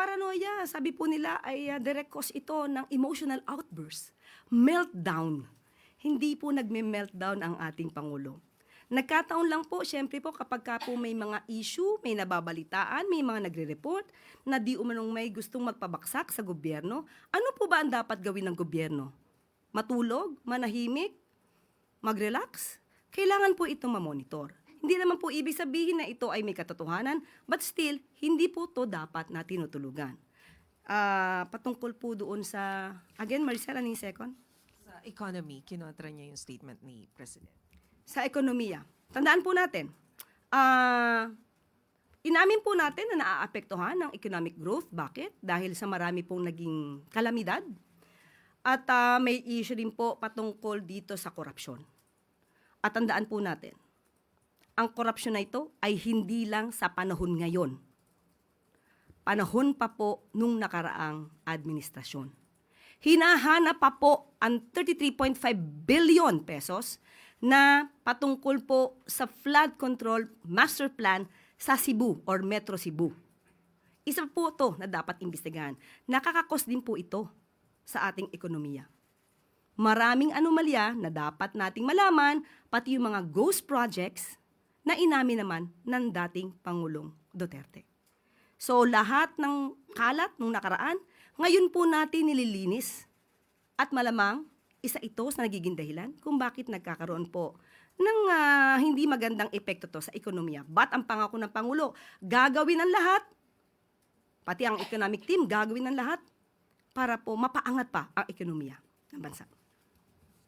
paranoia, sabi po nila ay ah, direct cause ito ng emotional outburst, meltdown. Hindi po nagme-meltdown ang ating Pangulo. Nagkataon lang po, syempre po, kapag ka po may mga issue, may nababalitaan, may mga nagre-report na di umanong may gustong magpabaksak sa gobyerno, ano po ba ang dapat gawin ng gobyerno? Matulog? Manahimik? Mag-relax? Kailangan po itong mamonitor. Hindi naman po ibig sabihin na ito ay may katotohanan, but still, hindi po to dapat na tinutulugan. Ah, patungkol po doon sa, again, Maricel, ano yung second? Sa economy, kinontra niya yung statement ni President. sa ekonomiya. Tandaan po natin, ah, inamin po natin na naaapektuhan ng economic growth. Bakit? Dahil sa marami pong naging kalamidad. At ah, may issue din po patungkol dito sa korupsyon. At tandaan po natin, ang korupsyon na ito ay hindi lang sa panahon ngayon. Panahon pa po nung nakaraang administrasyon hinahanap pa po ang 33.5 billion pesos na patungkol po sa flood control master plan sa Cebu or Metro Cebu. Isa po to na dapat imbestigahan. Nakakakos din po ito sa ating ekonomiya. Maraming anomalya na dapat nating malaman, pati yung mga ghost projects na inamin naman ng dating Pangulong Duterte. So lahat ng kalat nung nakaraan, ngayon po natin nililinis. At malamang, isa ito sa nagiging dahilan kung bakit nagkakaroon po ng ah, hindi magandang epekto to sa ekonomiya. But ang pangako ng Pangulo, gagawin ang lahat, pati ang economic team, gagawin ang lahat para po mapaangat pa ang ekonomiya ng bansa.